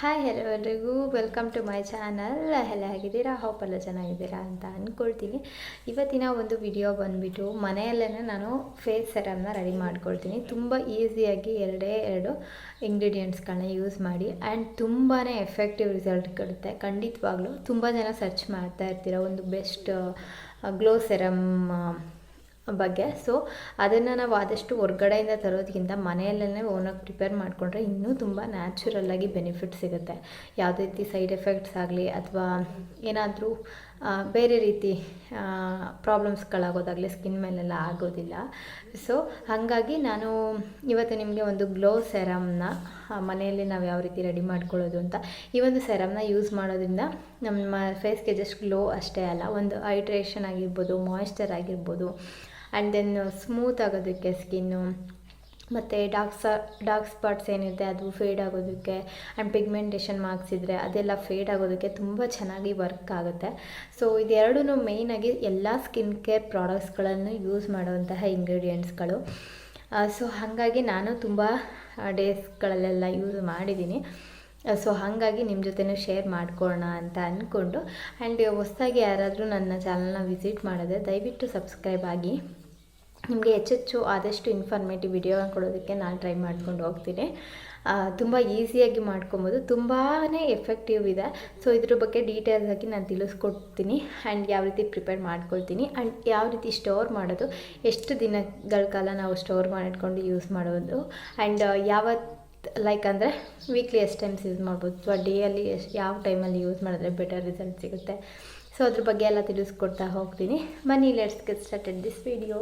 Hi hello ಎಲ್ರಿಗೂ. Welcome to my channel ಎಲ್ಲ ಹೇಗಿದ್ದೀರಾ? ಹೋಪ್ ಎಲ್ಲ ಚೆನ್ನಾಗಿದ್ದೀರಾ ಅಂತ ಅಂದ್ಕೊಳ್ತೀನಿ ಇವತ್ತಿನ ಒಂದು ವಿಡಿಯೋ ಬಂದುಬಿಟ್ಟು ಮನೆಯಲ್ಲೇ ನಾನು ಫೇಸ್ ಸೆರಮ್ನ ರೆಡಿ ಮಾಡ್ಕೊಳ್ತೀನಿ. ತುಂಬ ಈಸಿಯಾಗಿ ಎರಡೇ ಎರಡು ಇಂಗ್ರೀಡಿಯೆಂಟ್ಸ್ಗಳನ್ನ ಯೂಸ್ ಮಾಡಿ ಆ್ಯಂಡ್ ತುಂಬಾ ಎಫೆಕ್ಟಿವ್ ರಿಸಲ್ಟ್ ಕೊಡುತ್ತೆ. ಖಂಡಿತವಾಗ್ಲೂ ತುಂಬ ಜನ ಸರ್ಚ್ ಮಾಡ್ತಾ ಇರ್ತೀರ? ಒಂದು ಬೆಸ್ಟ್ ಗ್ಲೋ ಸೆರಮ್ ಬಗ್ಗೆ. ಸೊ ಅದನ್ನು ನಾವು ಆದಷ್ಟು ಹೊರ್ಗಡೆಯಿಂದ ತರೋದಕ್ಕಿಂತ ಮನೆಯಲ್ಲೇ ಓನಾಗಿ ಪ್ರಿಪೇರ್ ಮಾಡಿಕೊಂಡ್ರೆ ಇನ್ನೂ ತುಂಬ ನ್ಯಾಚುರಲ್ಲಾಗಿ ಬೆನಿಫಿಟ್ ಸಿಗುತ್ತೆ. ಯಾವುದೇ ರೀತಿ ಸೈಡ್ ಎಫೆಕ್ಟ್ಸ್ ಆಗಲಿ ಅಥವಾ ಏನಾದರೂ ಬೇರೆ ರೀತಿ ಪ್ರಾಬ್ಲಮ್ಸ್ಗಳಾಗೋದಾಗಲಿ ಸ್ಕಿನ್ ಮೇಲೆಲ್ಲ ಆಗೋದಿಲ್ಲ. ಸೊ ಹಾಗಾಗಿ ನಾನು ಇವತ್ತು ನಿಮಗೆ ಒಂದು ಗ್ಲೋ ಸೆರಮ್ನ ಮನೆಯಲ್ಲಿ ನಾವು ಯಾವ ರೀತಿ ರೆಡಿ ಮಾಡ್ಕೊಳ್ಳೋದು ಅಂತ ಈ ಒಂದು ಸೆರಮ್ನ ಯೂಸ್ ಮಾಡೋದ್ರಿಂದ ನಮ್ಮ ಫೇಸ್ಗೆ ಜಸ್ಟ್ ಗ್ಲೋ ಅಷ್ಟೇ ಅಲ್ಲ, ಒಂದು ಹೈಡ್ರೇಷನ್ ಆಗಿರ್ಬೋದು ಮಾಯಿಶ್ಚರ್ ಆಗಿರ್ಬೋದು ಆ್ಯಂಡ್ ದೆನ್ ಸ್ಮೂತ್ ಆಗೋದಕ್ಕೆ ಸ್ಕಿನ್ನು ಮತ್ತು ಡಾರ್ಕ್ ಸ ಡಾರ್ಕ್ ಸ್ಪಾಟ್ಸ್ ಏನಿದೆ ಅದು ಫೇಡ್ ಆಗೋದಕ್ಕೆ ಆ್ಯಂಡ್ ಪಿಗ್ಮೆಂಟೇಷನ್ ಮಾರ್ಕ್ಸ್ ಇದ್ದರೆ ಅದೆಲ್ಲ ಫೇಡ್ ಆಗೋದಕ್ಕೆ ತುಂಬ ಚೆನ್ನಾಗಿ ವರ್ಕ್ ಆಗುತ್ತೆ. ಸೊ ಇದೆರಡೂ ಮೇಯ್ನಾಗಿ ಎಲ್ಲ ಸ್ಕಿನ್ ಕೇರ್ ಪ್ರಾಡಕ್ಟ್ಸ್ಗಳನ್ನು ಯೂಸ್ ಮಾಡುವಂತಹ ಇಂಗ್ರೀಡಿಯೆಂಟ್ಸ್ಗಳು ಸೊ ಹಾಗಾಗಿ ನಾನು ತುಂಬ ಡೇಸ್ಗಳಲ್ಲೆಲ್ಲ ಯೂಸ್ ಮಾಡಿದ್ದೀನಿ ಸೊ ಹಾಗಾಗಿ ನಿಮ್ಮ ಜೊತೆನೂ ಶೇರ್ ಮಾಡ್ಕೊಳ್ಳೋಣ ಅಂತ ಅಂದ್ಕೊಂಡು ಆ್ಯಂಡ್ ಹೊಸ್ದಾಗಿ ಯಾರಾದರೂ ನನ್ನ ಚಾನಲ್ನ ವಿಸಿಟ್ ಮಾಡಿದ್ರೆ ದಯವಿಟ್ಟು ಸಬ್ಸ್ಕ್ರೈಬ್ ಆಗಿ. ನಿಮಗೆ ಹೆಚ್ಚೆಚ್ಚು ಆದಷ್ಟು ಇನ್ಫಾರ್ಮೇಟಿವ್ ವಿಡಿಯೋ ಕೊಡೋದಕ್ಕೆ ನಾನು ಟ್ರೈ ಮಾಡ್ಕೊಂಡು ಹೋಗ್ತೀನಿ. ತುಂಬ ಈಸಿಯಾಗಿ ಮಾಡ್ಕೊಬೋದು. ತುಂಬಾ ಎಫೆಕ್ಟಿವ್ ಇದೆ. ಸೊ ಇದ್ರ ಬಗ್ಗೆ ಡೀಟೇಲ್ಸ್ ಆಗಿ ನಾನು ತಿಳಿಸ್ಕೊಡ್ತೀನಿ ಆ್ಯಂಡ್ ಯಾವ ರೀತಿ ಪ್ರಿಪೇರ್ ಮಾಡ್ಕೊಳ್ತೀನಿ ಆ್ಯಂಡ್ ಯಾವ ರೀತಿ ಸ್ಟೋರ್ ಮಾಡೋದು, ಎಷ್ಟು ದಿನಗಳ ಕಾಲ ನಾವು ಸ್ಟೋರ್ ಮಾಡಿಟ್ಕೊಂಡು ಯೂಸ್ ಮಾಡೋದು ಆ್ಯಂಡ್ ಯಾವತ್ತು ಲೈಕ್ ಅಂದರೆ ವೀಕ್ಲಿ ಎಷ್ಟು ಟೈಮ್ಸ್ ಯೂಸ್ ಮಾಡ್ಬೋದು. ಅಥವಾ ಡೇಯಲ್ಲಿ ಎಷ್ಟು ಯಾವ ಟೈಮಲ್ಲಿ ಯೂಸ್ ಮಾಡಿದ್ರೆ ಬೆಟರ್ ರಿಸಲ್ಟ್ ಸಿಗುತ್ತೆ. ಸೊ ಅದ್ರ ಬಗ್ಗೆ ಎಲ್ಲ ತಿಳಿಸ್ಕೊಡ್ತಾ ಹೋಗ್ತೀನಿ. ಬನ್ನಿ let's get started this video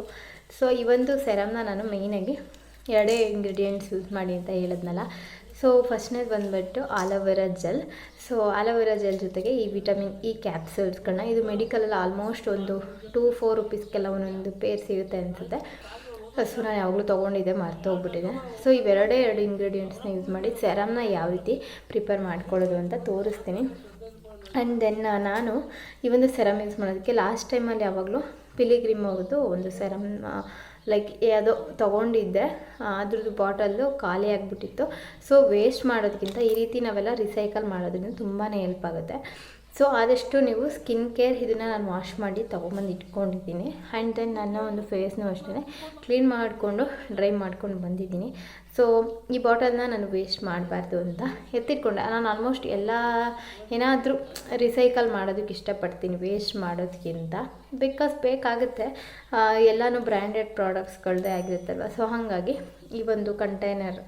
so ಈ ಒಂದು ಸೆರಮ್ನ ನಾನು ಮೇಯ್ನಾಗಿ ಎರಡೇ ಇಂಗ್ರೀಡಿಯೆಂಟ್ಸ್ ಯೂಸ್ ಮಾಡಿ ಅಂತ ಹೇಳಿದ್ನಲ್ಲ. ಸೊ ಫಸ್ಟ್ನೇದು ಬಂದುಬಿಟ್ಟು aloe vera gel so aloe vera gel ಜೊತೆಗೆ ಈ ವಿಟಮಿನ್ ಇ ಕ್ಯಾಪ್ಸೂಲ್ಸ್ಗಳನ್ನ ಇದು ಮೆಡಿಕಲಲ್ಲಿ ಆಲ್ಮೋಸ್ಟ್ ಒಂದು ಟೂ ಫೋರ್ ರುಪೀಸ್ಗೆಲ್ಲ ಒಂದೊಂದು ಪೇರ್ ಸಿಗುತ್ತೆ ಅನಿಸುತ್ತೆ. ಸೊ ನಾನು ಯಾವಾಗಲೂ ತೊಗೊಂಡಿದ್ದೆ, ಮರ್ತು ಹೋಗ್ಬಿಟ್ಟಿದೆ. ಸೊ ಇವೆರಡೇ ಎರಡು ಇಂಗ್ರೀಡಿಯೆಂಟ್ಸ್ನ ಯೂಸ್ ಮಾಡಿ ಸೆರಮ್ನ ಯಾವ ರೀತಿ ಪ್ರಿಪೇರ್ ಮಾಡ್ಕೊಳ್ಳೋದು ಅಂತ ತೋರಿಸ್ತೀನಿ. ಆ್ಯಂಡ್ ದೆನ್ ನಾನು ಈ ಒಂದು ಸೆರಮ್ ಯೂಸ್ ಮಾಡೋದಕ್ಕೆ ಲಾಸ್ಟ್ ಟೈಮಲ್ಲಿ ಯಾವಾಗಲೂ ಪಿಲಿಗ್ರಿಮ್ ಅವ್ರದ್ದು ಒಂದು ಸೆರಮ್ ಲೈಕ್ ಯಾವುದೋ ತೊಗೊಂಡಿದ್ದೆ ಅದ್ರದ್ದು ಬಾಟಲ್ಲು ಖಾಲಿ ಆಗಿಬಿಟ್ಟಿತ್ತು. ಸೊ ವೇಸ್ಟ್ ಮಾಡೋದಕ್ಕಿಂತ ಈ ರೀತಿ ನಾವೆಲ್ಲ ರಿಸೈಕಲ್ ಮಾಡೋದ್ರಿಂದ ತುಂಬಾ ಹೆಲ್ಪ್ ಆಗುತ್ತೆ. ಸೊ ಆದಷ್ಟು ನೀವು ಸ್ಕಿನ್ ಕೇರ್ ಇದನ್ನು ನಾನು ವಾಶ್ ಮಾಡಿ ತೊಗೊಂಬಂದು ಇಟ್ಕೊಂಡಿದ್ದೀನಿ. ಆ್ಯಂಡ್ ದೆನ್ ನನ್ನ ಒಂದು ಫೇಸ್ನು ಅಷ್ಟೇ ಕ್ಲೀನ್ ಮಾಡಿಕೊಂಡು, ಡ್ರೈ ಮಾಡ್ಕೊಂಡು ಬಂದಿದ್ದೀನಿ. ಸೊ ಈ ಬಾಟಲ್ನ ನಾನು ವೇಸ್ಟ್ ಮಾಡಬಾರ್ದು ಅಂತ ಎತ್ತಿಟ್ಕೊಂಡೆ. ನಾನು ಆಲ್ಮೋಸ್ಟ್ ಎಲ್ಲ ಏನಾದರೂ ರಿಸೈಕಲ್ ಮಾಡೋದಕ್ಕೆ ಇಷ್ಟಪಡ್ತೀನಿ, ವೇಸ್ಟ್ ಮಾಡೋದಕ್ಕಿಂತ ಬಿಕಾಸ್ ಬೇಕಾಗುತ್ತೆ ಎಲ್ಲನೂ ಬ್ರ್ಯಾಂಡೆಡ್ ಪ್ರಾಡಕ್ಟ್ಸ್ಗಳದ್ದೇ ಆಗಿರುತ್ತಲ್ವ? ಸೊ ಹಾಗಾಗಿ ಈ ಒಂದು ಕಂಟೈನರ್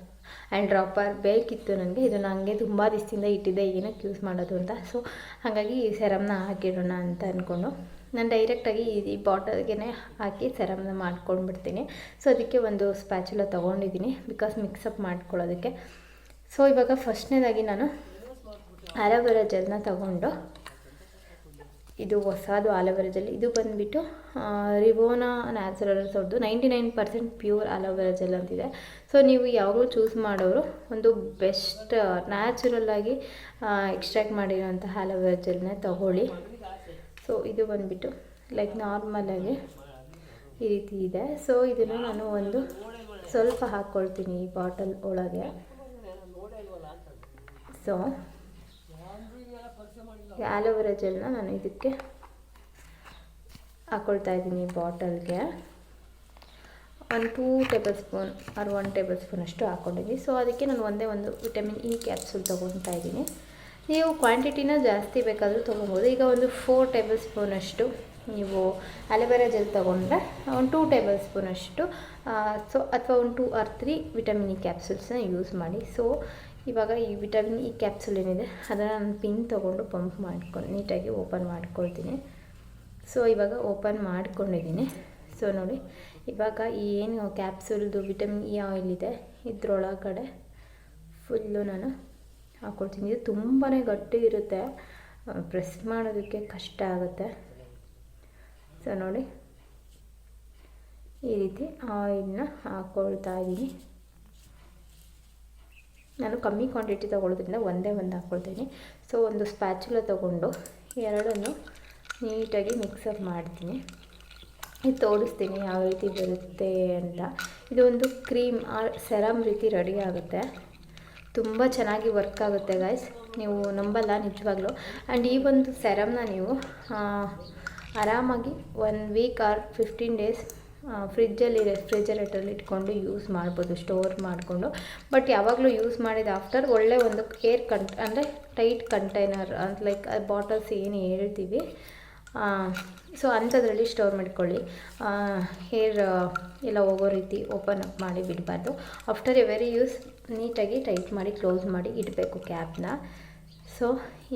ಆ್ಯಂಡ್ ಡ್ರಾಪರ್ ಬೇಕಿತ್ತು ನನಗೆ ಇದು ನನಗೆ ತುಂಬ ದಿವಸದಿಂದ ಇಟ್ಟಿದ್ದೆ ಏನಕ್ಕೆ ಯೂಸ್ ಮಾಡೋದು ಅಂತ. ಸೊ ಹಾಗಾಗಿ ಈ ಸೆರಮ್ನ ಹಾಕಿಡೋಣ ಅಂತ ಅಂದ್ಕೊಂಡು ನಾನು ಡೈರೆಕ್ಟಾಗಿ ಈ ಬಾಟಲ್ಗೆ ಹಾಕಿ ಸೆರಮ್ನ ಮಾಡ್ಕೊಂಡ್ಬಿಡ್ತೀನಿ. ಸೊ ಅದಕ್ಕೆ ಒಂದು ಸ್ಪ್ಯಾಚುಲ ತೊಗೊಂಡಿದ್ದೀನಿ ಬಿಕಾಸ್ ಮಿಕ್ಸಪ್ ಮಾಡ್ಕೊಳ್ಳೋದಕ್ಕೆ. ಸೊ ಇವಾಗ ಫಸ್ಟ್ನೇದಾಗಿ ನಾನು ಆಲೋವೆರಾ ಜೆಲ್ನ ತಗೊಂಡು ಇದು ಹೊಸದು ಆಲೋವೆರಾ ಇದು ಬಂದುಬಿಟ್ಟು ರಿವೋನಾ ನ್ಯಾಚುರಲ್ಸ್ ಅವ್ರದ್ದು ninety nine percent pure aloe vera gel ಅಂತಿದೆ. ಸೊ ನೀವು ಯಾವಾಗಲೂ ಚೂಸ್ ಮಾಡೋರು ಒಂದು ಬೆಸ್ಟ್ ನ್ಯಾಚುರಲ್ಲಾಗಿ ಎಕ್ಸ್ಟ್ರಾಕ್ಟ್ ಮಾಡಿರೋಂಥ ಆಲೋವೆರಾ ಜೆಲ್ನೇ ತಗೊಳ್ಳಿ. ಸೊ ಇದು ಬಂದುಬಿಟ್ಟು ಲೈಕ್ ನಾರ್ಮಲಾಗಿ ಈ ರೀತಿ ಇದೆ. ಸೊ ಇದನ್ನು ನಾನು ಒಂದು ಸ್ವಲ್ಪ ಹಾಕ್ಕೊಳ್ತೀನಿ ಈ ಬಾಟಲ್ ಒಳಗೆ. ಸೊ ಆಲೋವೆರಾ ಜೆಲ್ನ ನಾನು ಇದಕ್ಕೆ ಹಾಕ್ಕೊಳ್ತಾ ಇದ್ದೀನಿ ಬಾಟಲ್ಗೆ. ಒಂದು two tablespoon or one tablespoon ಅಷ್ಟು ಹಾಕ್ಕೊಂಡಿದ್ದೀನಿ ಸೊ ಅದಕ್ಕೆ ನಾನು ಒಂದೇ ಒಂದು ವಿಟಮಿನ್ ಇ ಕ್ಯಾಪ್ಸೂಲ್ ತೊಗೊತಾ ಇದ್ದೀನಿ. ನೀವು ಕ್ವಾಂಟಿಟಿನ ಜಾಸ್ತಿ ಬೇಕಾದರೂ ತೊಗೊಬೋದು. ಈಗ ಒಂದು ಫೋರ್ ಟೇಬಲ್ ಸ್ಪೂನಷ್ಟು ನೀವು ಆಲೋವೆರಾ ಜೆಲ್ ತೊಗೊಂಡ್ರೆ ಒಂದು ಟೂ ಟೇಬಲ್ ಸ್ಪೂನಷ್ಟು ಸೊ ಅಥವಾ ಒಂದು two or three vitamin E ಕ್ಯಾಪ್ಸೂಲ್ಸ್ನ use ಮಾಡಿ. ಸೊ ಇವಾಗ ಈ ವಿಟಮಿನ್ ಇ ಕ್ಯಾಪ್ಸುಲ್ ಏನಿದೆ, ಅದನ್ನು ನಾನು ಪಿನ್ ತೊಗೊಂಡು ಪಂಪ್ ಮಾಡ್ಕೊಂಡು ನೀಟಾಗಿ ಓಪನ್ ಮಾಡ್ಕೊಳ್ತೀನಿ. ಸೊ, ಇವಾಗ ಓಪನ್ ಮಾಡ್ಕೊಂಡಿದ್ದೀನಿ. ಸೊ, ನೋಡಿ, ಇವಾಗ ಏನು ಕ್ಯಾಪ್ಸುಲ್ದು ವಿಟಮಿನ್ ಇ ಆಯಿಲ್ ಇದೆ, ಇದ್ರೊಳಗಡೆ ಫುಲ್ಲು ನಾನು ಹಾಕ್ಕೊಳ್ತೀನಿ ಇದು ತುಂಬಾ ಗಟ್ಟಿ ಇರುತ್ತೆ ಪ್ರೆಸ್ ಮಾಡೋದಕ್ಕೆ ಕಷ್ಟ ಆಗುತ್ತೆ. ಸೊ, ನೋಡಿ, ಈ ರೀತಿ ಆಯಿಲ್ನ ಹಾಕ್ಕೊಳ್ತಾ ಇದ್ದೀನಿ. ನಾನು ಕಮ್ಮಿ ಕ್ವಾಂಟಿಟಿ ತೊಗೊಳ್ಳೋದ್ರಿಂದ ಒಂದೇ ಒಂದು ಹಾಕ್ಕೊಳ್ತೀನಿ ಸೊ ಒಂದು ಸ್ಪ್ಯಾಚುಲ ತೊಗೊಂಡು ಎರಡನ್ನು ನೀಟಾಗಿ ಮಿಕ್ಸಪ್ ಮಾಡ್ತೀನಿ. ಇದು ತೋರಿಸ್ತೀನಿ ಯಾವ ರೀತಿ ಬರುತ್ತೆ ಅಂತ. ಇದು ಒಂದು ಕ್ರೀಮ್ ಸೆರಮ್ ರೀತಿ ರೆಡಿ ಆಗುತ್ತೆ. ತುಂಬ ಚೆನ್ನಾಗಿ ವರ್ಕ್ ಆಗುತ್ತೆ ಗಾಯ್ಸ್ ನೀವು ನಂಬಲ್ಲ ನಿಜವಾಗ್ಲೂ. ಆ್ಯಂಡ್ ಈ ಒಂದು ಸೆರಮ್ನ ನೀವು ಆರಾಮಾಗಿ one week or fifteen days ಫ್ರಿಜ್ಜಲ್ಲಿ ರೆಫ್ರಿಜರೇಟರಲ್ಲಿ ಇಟ್ಕೊಂಡು ಯೂಸ್ ಮಾಡ್ಬೋದು ಸ್ಟೋರ್ ಮಾಡಿಕೊಂಡು. ಬಟ್ ಯಾವಾಗಲೂ ಯೂಸ್ ಮಾಡಿದ ಆಫ್ಟರ್ ಒಳ್ಳೆ ಒಂದು ಏರ್ ಕಂಟ್ ಅಂದರೆ ಟೈಟ್ ಕಂಟೈನರ್ ಅಂತ ಲೈಕ್ ಬಾಟಲ್ಸ್ ಏನು ಹೇಳ್ತೀವಿ ಸೊ ಅಂಥದ್ರಲ್ಲಿ ಸ್ಟೋರ್ ಮಾಡ್ಕೊಳ್ಳಿ. ಹೇರ್ ಎಲ್ಲ ಹೋಗೋ ರೀತಿ ಓಪನ್ ಅಪ್ ಮಾಡಿ ಬಿಡಬಾರ್ದು. ಆಫ್ಟರ್ ಎವರಿ ಯೂಸ್ ನೀಟಾಗಿ ಟೈಟ್ ಮಾಡಿ ಕ್ಲೋಸ್ ಮಾಡಿ ಇಡಬೇಕು ಕ್ಯಾಪ್ನ ಸೊ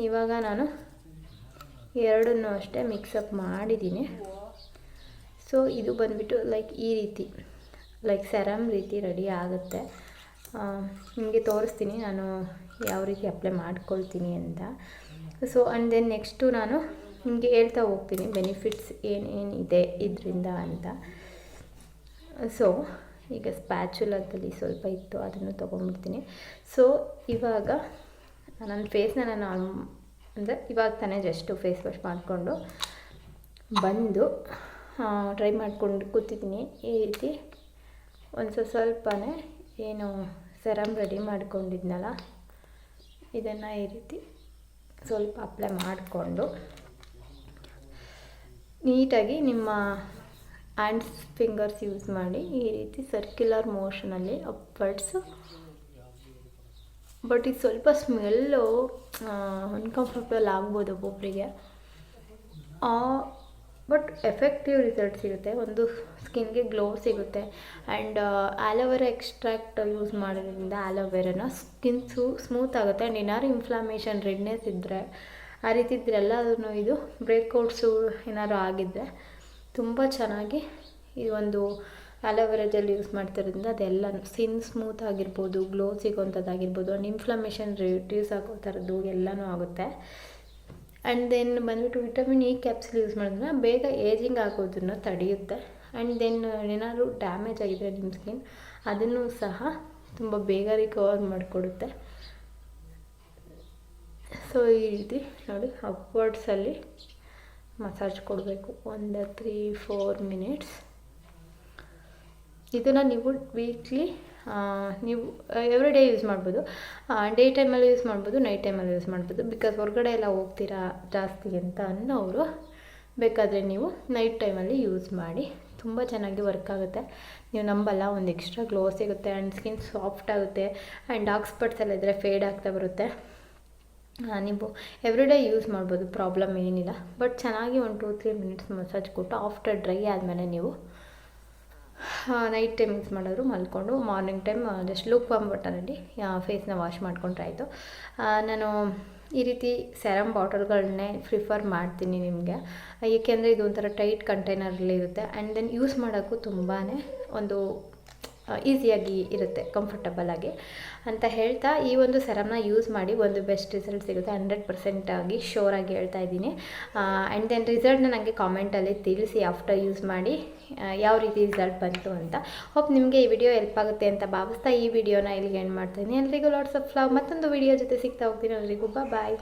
ಇವಾಗ ನಾನು ಎರಡನ್ನೂ ಅಷ್ಟೇ ಮಿಕ್ಸಪ್ ಮಾಡಿದ್ದೀನಿ. ಸೊ ಇದು ಬಂದುಬಿಟ್ಟು ಲೈಕ್ ಈ ರೀತಿ ಲೈಕ್ ಸೆರಮ್ ರೀತಿ ರೆಡಿ ಆಗುತ್ತೆ. ನಿಮಗೆ ತೋರಿಸ್ತೀನಿ, ನಾನು ಯಾವ ರೀತಿ ಅಪ್ಲೈ ಮಾಡ್ಕೊಳ್ತೀನಿ ಅಂತ. ಸೊ ಆ್ಯಂಡ್ ದೆನ್ ನೆಕ್ಸ್ಟು ನಾನು ನಿಮಗೆ ಹೇಳ್ತಾ ಹೋಗ್ತೀನಿ ಬೆನಿಫಿಟ್ಸ್ ಏನೇನು ಏನೇನಿದೆ ಇದರಿಂದ ಅಂತ. ಸೊ ಈಗ ಸ್ಪ್ಯಾಚುಲದಲ್ಲಿ ಸ್ವಲ್ಪ ಇತ್ತು, ಅದನ್ನು ತೊಗೊಂಡ್ಬಿಡ್ತೀನಿ. ಸೊ ಇವಾಗ ನನ್ನ ಫೇಸ್ನ ನಾನು ಅಂದರೆ ಇವಾಗ ತಾನೇ ಜಸ್ಟು ಫೇಸ್ ವಾಶ್ ಮಾಡಿಕೊಂಡು ಬಂದು ಟ್ರೈ ಮಾಡ್ಕೊಂಡು ಕೂತಿದ್ದೀನಿ. ಈ ರೀತಿ ಒಂದು ಸ್ವಲ್ಪ ಸ್ವಲ್ಪನೇ ಏನು ಸೆರಮ್ ರೆಡಿ ಮಾಡ್ಕೊಂಡಿದ್ನಲ್ಲ, ಇದನ್ನು ಈ ರೀತಿ ಸ್ವಲ್ಪ ಅಪ್ಲೈ ಮಾಡಿಕೊಂಡು ನೀಟಾಗಿ ನಿಮ್ಮ ಹ್ಯಾಂಡ್ಸ್ ಫಿಂಗರ್ಸ್ ಯೂಸ್ ಮಾಡಿ ಈ ರೀತಿ ಸರ್ಕ್ಯುಲರ್ ಮೋಷನಲ್ಲಿ ಅಪ್ವರ್ಡ್ಸು ಬಟ್ ಇದು ಸ್ವಲ್ಪ ಸ್ಮೆಲ್ಲು ಅನ್ಕಂಫರ್ಟಬಲ್ ಆಗ್ಬೋದು ಒಬ್ಬೊಬ್ಬರಿಗೆ ಬಟ್ ಎಫೆಕ್ಟಿವ್ ರಿಸಲ್ಟ್ ಸಿಗುತ್ತೆ. ಒಂದು ಸ್ಕಿನ್ಗೆ ಗ್ಲೋ ಸಿಗುತ್ತೆ. And aloe vera extract use ಮಾಡೋದ್ರಿಂದ ಆಲೋವೆರಾನ ಸ್ಕಿನ್ ಸೂ ಸ್ಮೂತ್ ಆಗುತ್ತೆ. ಆ್ಯಂಡ್ ಏನಾದ್ರು ಇನ್ಫ್ಲಾಮೇಷನ್ ರೆಡ್ನೆಸ್ ಇದ್ದರೆ ಆ ರೀತಿ ಇದ್ದರೆ ಎಲ್ಲದೂ ಇದು ಬ್ರೇಕ್ಔಟ್ಸು ಏನಾದ್ರು ಆಗಿದ್ದರೆ ತುಂಬ ಚೆನ್ನಾಗಿ ಈ ಒಂದು ಆಲೋವೆರಾ ಜೆಲ್ ಯೂಸ್ ಮಾಡ್ತಿರೋದ್ರಿಂದ ಅದೆಲ್ಲ ಸ್ಕಿನ್ ಸ್ಮೂತ್ ಆಗಿರ್ಬೋದು ಗ್ಲೋ ಸಿಗೋಂಥದ್ದಾಗಿರ್ಬೋದು ಆ್ಯಂಡ್ ಇನ್ಫ್ಲಮೇಷನ್ ರಿಡ್ಯೂಸ್ ಆಗೋ ಥರದ್ದು ಎಲ್ಲನೂ ಆಗುತ್ತೆ. ಆ್ಯಂಡ್ ದೆನ್ ಬಂದುಬಿಟ್ಟು ವಿಟಮಿನ್ ಇ ಕ್ಯಾಪ್ಸುಲ್ ಯೂಸ್ ಮಾಡಿದ್ರೆ ಬೇಗ ಏಜಿಂಗ್ ಆಗೋದನ್ನು ತಡೆಯುತ್ತೆ. ಆ್ಯಂಡ್ ದೆನ್ ಏನಾದರೂ ಡ್ಯಾಮೇಜ್ ಆಗಿದೆ ನಿಮ್ಮ ಸ್ಕಿನ್ ಅದನ್ನು ಸಹ ತುಂಬ ಬೇಗ ರಿಕವರ್ ಮಾಡಿಕೊಡುತ್ತೆ. ಸೊ ಈ ರೀತಿ ನೋಡಿ ಅಪ್ವರ್ಡ್ಸಲ್ಲಿ ಮಸಾಜ್ ಕೊಡಬೇಕು. ಒಂದು ತ್ರೀ ಫೋರ್ ಮಿನಿಟ್ಸ್ ಇದನ್ನು ನೀವು ವೀಕ್ಲಿ ನೀವು ಎವ್ರಿ ಡೇ ಯೂಸ್ ಮಾಡ್ಬೋದು. ಡೇ ಟೈಮಲ್ಲಿ ಯೂಸ್ ಮಾಡ್ಬೋದು ನೈಟ್ ಟೈಮಲ್ಲಿ ಯೂಸ್ ಮಾಡ್ಬೋದು. ಬಿಕಾಸ್ ಹೊರಗಡೆ ಎಲ್ಲ ಹೋಗ್ತೀರಾ ಜಾಸ್ತಿ ಅಂತ ಅನ್ನೋರು ಬೇಕಾದರೆ ನೀವು ನೈಟ್ ಟೈಮಲ್ಲಿ ಯೂಸ್ ಮಾಡಿ. ತುಂಬ ಚೆನ್ನಾಗಿ ವರ್ಕ್ ಆಗುತ್ತೆ. ನೀವು ನಂಬಲ್ಲ, ಒಂದು ಎಕ್ಸ್ಟ್ರಾ ಗ್ಲೋ ಸಿಗುತ್ತೆ ಆ್ಯಂಡ್ ಸ್ಕಿನ್ ಸಾಫ್ಟ್ ಆಗುತ್ತೆ ಆ್ಯಂಡ್ ಡಾರ್ಕ್ ಸ್ಪಾಟ್ಸ್ ಎಲ್ಲ ಇದ್ದರೆ ಫೇಡ್ ಆಗ್ತಾ ಬರುತ್ತೆ. ನೀವು ಎವ್ರಿ ಡೇ ಯೂಸ್ ಮಾಡ್ಬೋದು ಪ್ರಾಬ್ಲಮ್ ಏನಿಲ್ಲ. ಬಟ್ ಚೆನ್ನಾಗಿ ಒಂದು ಟೂ ತ್ರೀ ಮಿನಿಟ್ಸ್ ಮಸಾಜ್ ಕೊಟ್ಟು ಆಫ್ಟರ್ ಡ್ರೈ ಆದಮೇಲೆ ನೀವು ನೈಟ್ ಟೈಮ್ ಯೂಸ್ ಮಾಡಿದ್ರು, ಮಲ್ಕೊಂಡು morning time just lukewarm ಬಟ್ಟನಲ್ಲಿ ಫೇಸ್ನ ವಾಶ್ ಮಾಡ್ಕೊಂಡ್ರೆ ಆಯಿತು. ನಾನು ಈ ರೀತಿ ಸೆರಮ್ ಬಾಟಲ್ಗಳನ್ನೇ ಪ್ರಿಫರ್ ಮಾಡ್ತೀನಿ ನಿಮಗೆ. ಏಕೆಂದರೆ ಇದು ಒಂಥರ ಟೈಟ್ ಕಂಟೈನರಲ್ಲಿ ಇರುತ್ತೆ ಆ್ಯಂಡ್ ದೆನ್ ಯೂಸ್ ಮಾಡೋಕ್ಕೂ ತುಂಬಾ ಒಂದು ಈಸಿಯಾಗಿ ಇರುತ್ತೆ ಕಂಫರ್ಟಬಲ್ ಆಗಿ. ಅಂತ ಹೇಳ್ತಾ ಈ ಒಂದು ಸೆರಮ್ನ ಯೂಸ್ ಮಾಡಿ ಒಂದು ಬೆಸ್ಟ್ ರಿಸಲ್ಟ್ ಸಿಗುತ್ತೆ ಹಂಡ್ರೆಡ್ ಪರ್ಸೆಂಟ್ ಆಗಿ ಶೋರ್ ಆಗಿ ಹೇಳ್ತಾ ಇದ್ದೀನಿ. ಆ್ಯಂಡ್ ದೆನ್ ರಿಸಲ್ಟ್ನ ನನಗೆ ಕಾಮೆಂಟಲ್ಲಿ ತಿಳಿಸಿ ಆಫ್ಟರ್ ಯೂಸ್ ಮಾಡಿ ಯಾವ ರೀತಿ ರಿಸಲ್ಟ್ ಬಂತು ಅಂತ. ಹೋಪ್ ನಿಮಗೆ ಈ ವಿಡಿಯೋ ಹೆಲ್ಪ್ ಆಗುತ್ತೆ ಅಂತ ಭಾವಿಸ್ತಾ ಈ ವಿಡಿಯೋನ ಇಲ್ಲಿಗೆ ಎಂಡ್ ಮಾಡ್ತೀನಿ ಎಲ್ರಿಗೂ ಲಾಟ್ಸ್ ಆಫ್ ಲವ್ ಮತ್ತೊಂದು ವಿಡಿಯೋ ಜೊತೆ ಸಿಗ್ತಾ ಹೋಗ್ತೀನಿ ಎಲ್ರಿಗೂ. ಬಾಯ್